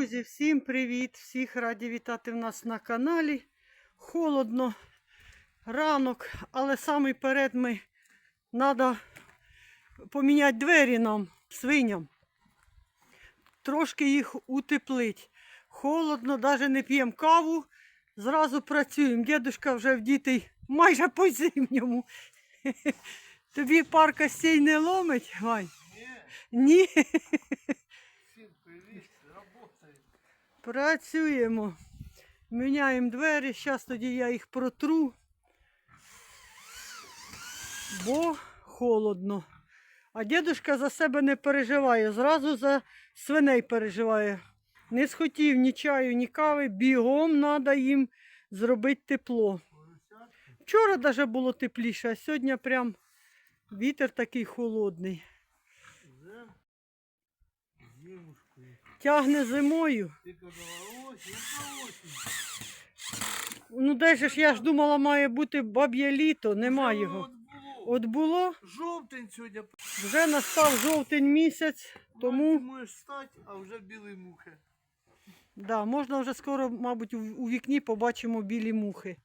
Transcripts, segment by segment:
Друзі, всім привіт! Всіх раді вітати в нас на каналі. Холодно, ранок, але саме перед ми треба поміняти двері нам, свиням. Трошки їх утеплить. Холодно, навіть не п'ємо каву, зразу працюємо. Дідушка вже вдітий майже по зимньому. Тобі парка стій не ломить, Вань? Ні. Працюємо. Міняємо двері. Зараз тоді я їх протру. Бо холодно. А дідушка за себе не переживає. Зразу за свиней переживає. Не схотів ні чаю, ні кави. Бігом треба їм зробити тепло. Вчора навіть було тепліше, а сьогодні прям вітер такий холодний. Тягне зимою. Ти казала, осінь, яка осінь? Ну, де ж я ж думала, має бути баб'є літо, нема його. От було. От було, Жовтень сьогодні. вже настав жовтень місяць, тому можеш стати, а вже білі мухи. да, можна вже скоро, мабуть, у, у вікні побачимо білі мухи.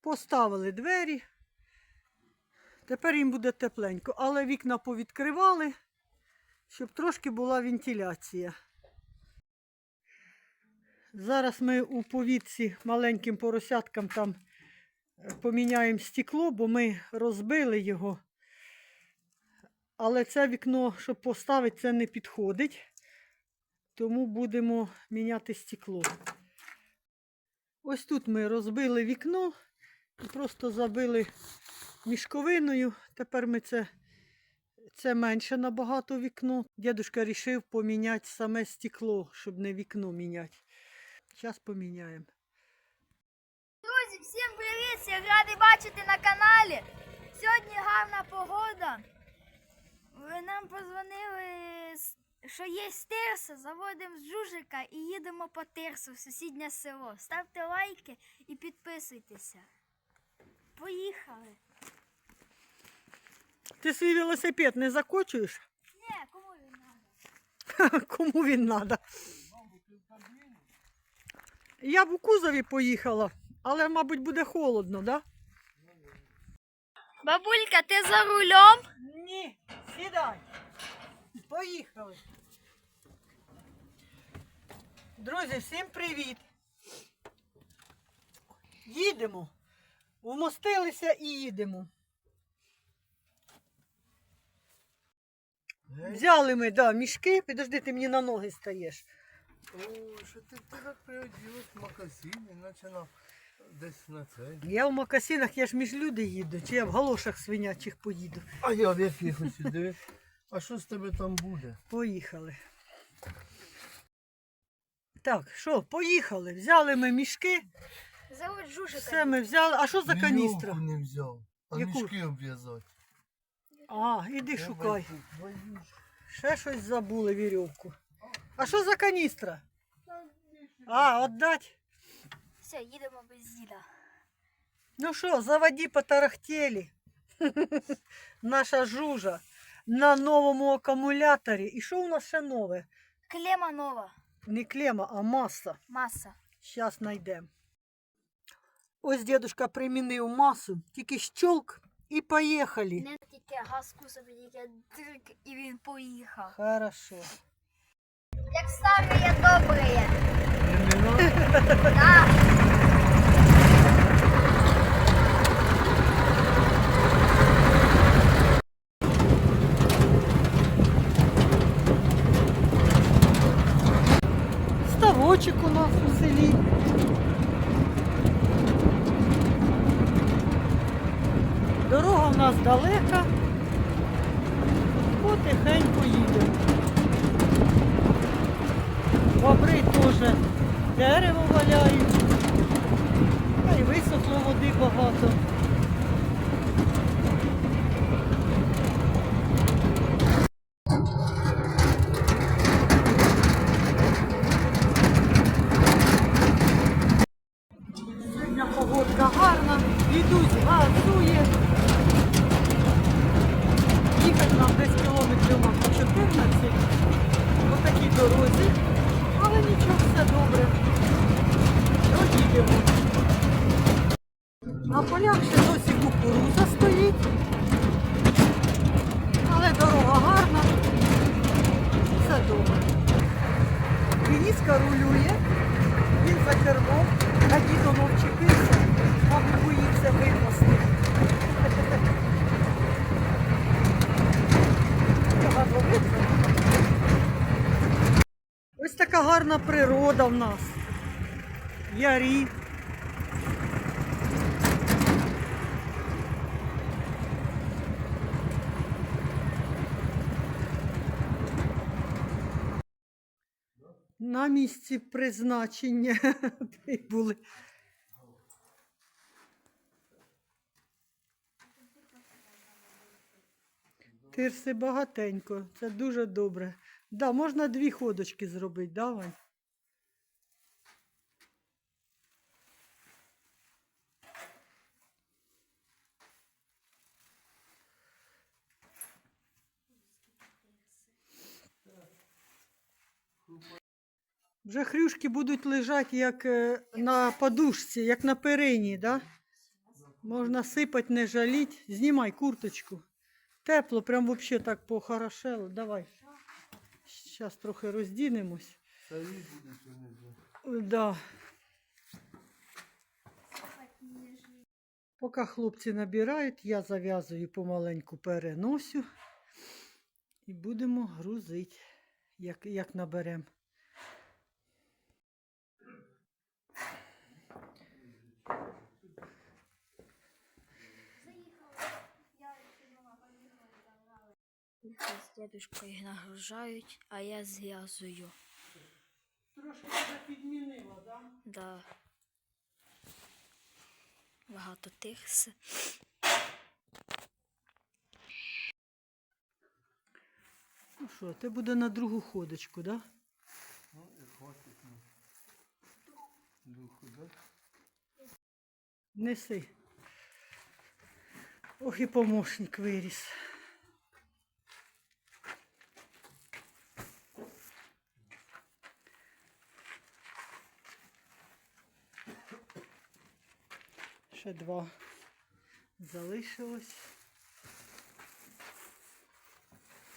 Поставили двері. Тепер їм буде тепленько, але вікна повідкривали, щоб трошки була вентиляція. Зараз ми у повітці маленьким поросяткам там поміняємо стекло, бо ми розбили його. Але це вікно, щоб поставити, це не підходить. Тому будемо міняти стекло. Ось тут ми розбили вікно і просто забили мішковиною. Тепер ми це, це менше набагато вікно. Дідушка вирішив поміняти саме стекло, щоб не вікно міняти. Зараз поміняємо. Друзі, всім привіт! Всіх радий бачити на каналі. Сьогодні гарна погода. Нам позвонили, що є тирса, заводимо з Жужика і їдемо по тирсу в сусіднє село. Ставте лайки і підписуйтеся. Поїхали. Ти свій велосипед не закочуєш? Ні, кому він треба? Кому він треба? Я б у кузові поїхала, але, мабуть, буде холодно, так? Да? Бабулька, ти за рулем? Ні, сідай. Поїхали. Друзі, всім привіт. Їдемо. Вмостилися і їдемо. Взяли ми, да, мішки. Підожди, ти мені на ноги стаєш. Ой, що ти так приоділась в магазині, наче на десь на цей. Я в макасинах, я ж між люди їду, чи я в галошах свинячих поїду. А я в якихось диви. А що з тебе там буде? Поїхали. Так, що, поїхали. Взяли ми мішки, Завод Жужика. все ми взяли. А що за каністра? Вірьовку не взяв. А Яку? мішки обв'язати. А, іди шукай. Твою ж. Ще щось забули вірьовку. А що за каністра? А, отдать. Все, їдемо без діда. Ну що, заводи потарахтели. Наша жужа на новому акумуляторі. І що у нас ще нове? Клема нова. Не клема, а маса. Маса. Зараз знайдемо. Ось дедушка примінив масу, тільки щолк і поїхали. Не тільки газку собі, тільки дрик, і він поїхав. Хорошо. Як старые добрые. Імена? Да. Ставочок у нас у селі. Дорога в нас далека. Потихеньку їдемо. Бобри теж дерево валяють. Та й висохло води багато. Полях ще досі кукуруза стоїть. Але дорога гарна. Все добре. Дениска рулює, він за кермом, а дідо вчепився, мабуть, боїться випасти. Ось така гарна природа в нас. Ярі. На місці призначення прибули. Тирси багатенько, це дуже добре. Да, можна дві ходочки зробити, давай. Вже хрюшки будуть лежати як е, на подушці, як на перині, да? Можна сипати, не жаліть. Знімай курточку. Тепло, прям вообще так похорошело. Давай. Зараз трохи роздінемось. Да. Поки хлопці набирають, я зав'язую помаленьку переносю і будемо грузити, як, як наберемо. З дедушкою нагружають, а я зв'язую. Трошки вже підмінила, так? Да? Да. Багато тихс. Ну що, це буде на другу ходочку, так? Да? Ну, і хватить на духу, да? Неси. Ох і помощник виріс. Ще два залишилось.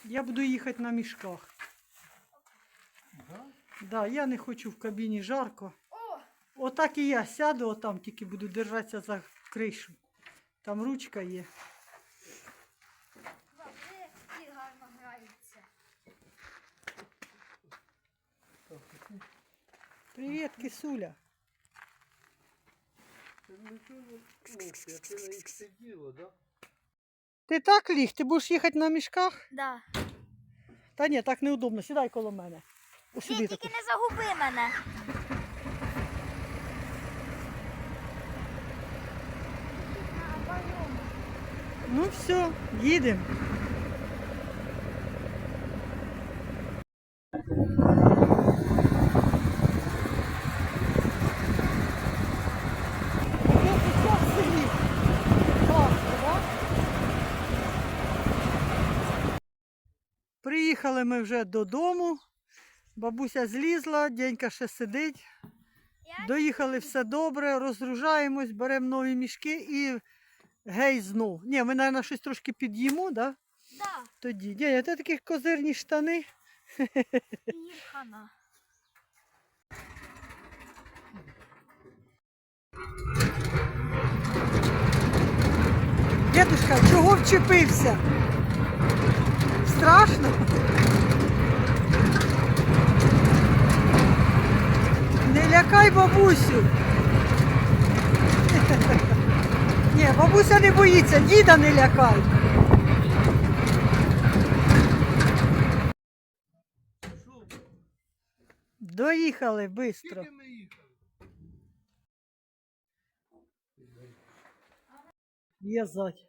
Я буду їхати на мішках. Да? Я не хочу в кабіні жарко. Отак і я сяду, отам тільки буду держатися за кришу. Там ручка є. Гарно грається. Привіт, кисуля. Це не то, ох, яке на їх сиділо, да? Ти так ліг? Ти будеш їхати на мішках? Да. Та ні, так неудобно. Сідай коло мене. Ні, тільки таку. не загуби мене. Ну все, їдемо. Приїхали ми вже додому. Бабуся злізла, дядька ще сидить. Доїхали все добре, розгружаємось, беремо нові мішки і гей знов. Ні, ми, мабуть, щось трошки під'їмо, да? Да, тоді. Дядя, це такі козирні штани. їхана. Дедушка, чого вчепився? Страшно? Не лякай бабусю. Ні, бабуся не боїться, діда не лякай. Доїхали швидко. В'язать.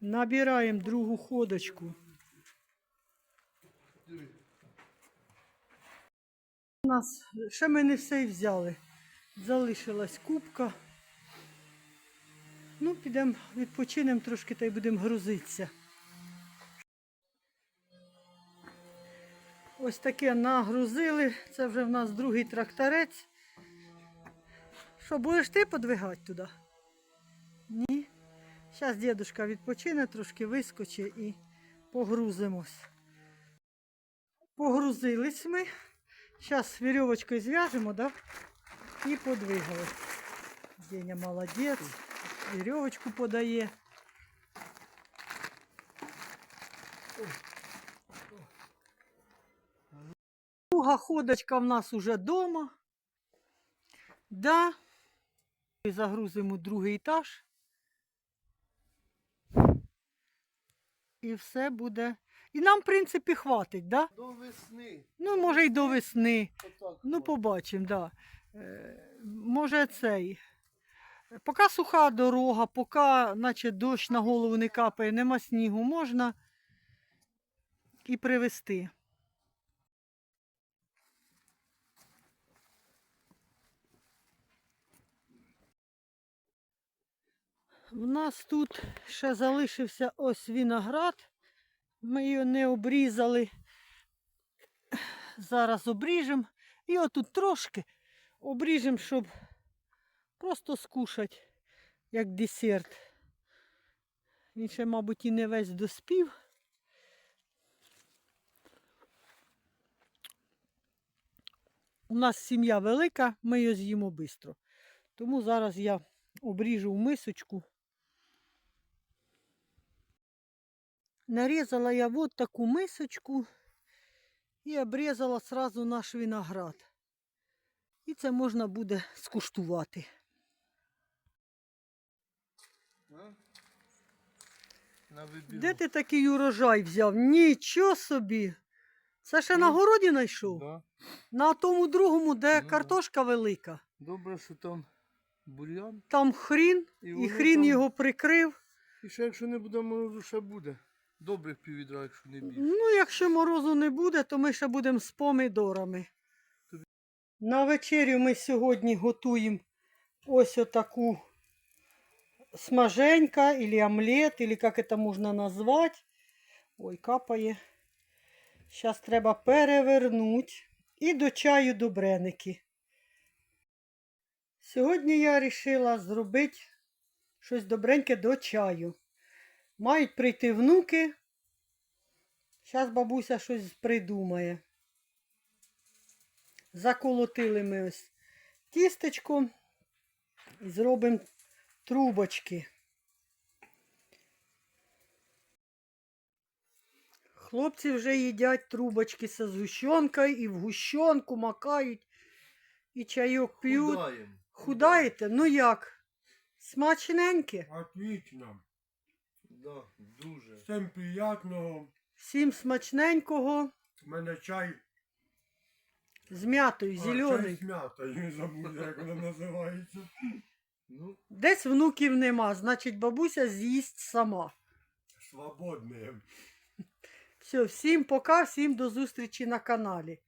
Набираємо другу ходочку. Нас ще ми не все й взяли. Залишилась кубка. Ну, підемо відпочинемо трошки та й будемо грузитися. Ось таке нагрузили. Це вже в нас другий тракторець. Що, будеш ти подвигати туди? Ні. Зараз дідушка відпочине, трошки вискочить і погрузимось. Погрузились ми. Зараз вірьовочкою зв'яжемо, да? І подвигали. Деня молодець. Вірьовочку подає. Друга ходочка в нас уже вдома. Да. Загрузимо другий етаж. І все буде. І нам, в принципі, хватить, да? До весни. Ну, може, й до весни. Отак. Ну, хватить. побачимо, да. Е, може цей. Поки суха дорога, поки наче дощ на голову не капає, нема снігу, можна і привезти. У нас тут ще залишився ось виноград. Ми його не обрізали. Зараз обріжемо. І отут трошки обріжемо, щоб просто скушати, як десерт. Він ще, мабуть, і не весь доспів. У нас сім'я велика, ми його з'їмо швидко. Тому зараз я обріжу в мисочку. Нарізала я от таку мисочку і обрізала сразу наш виноград. І це можна буде скуштувати. Де ти такий урожай взяв? Нічого собі. Це ще на Ну, городі знайшов? Да. На тому другому, де Ну, картошка велика. Добре, що там бур'ян. Там хрін, І і хрін там- його прикрив. І ще якщо не буде морозу, ще буде. Добрих піввідра, якщо не більше. Ну, якщо морозу не буде, то ми ще будемо з помідорами. На вечерю ми сьогодні готуємо ось отаку смаженька, или омлет, или як це можна назвати. Ой, капає. Зараз треба перевернути. І до чаю добреники. Сьогодні я вирішила зробити щось добреньке до чаю. Мають прийти внуки. Зараз бабуся щось придумає. Заколотили ми ось тістечко і зробимо трубочки. Хлопці вже їдять трубочки з згущенкою і в гущенку макають, і чайок п'ють. Худаєте? Ну як? Смачненьке? Отлично. Да, дуже. Всім приятного. Всім смачненького, У мене чай. з м'ятою, А, чай зелений. з м'ятою, не забув, як воно називається. Ну, Десь внуків нема, значить бабуся з'їсть сама. Свободне. Все, всім пока, всім до зустрічі на каналі.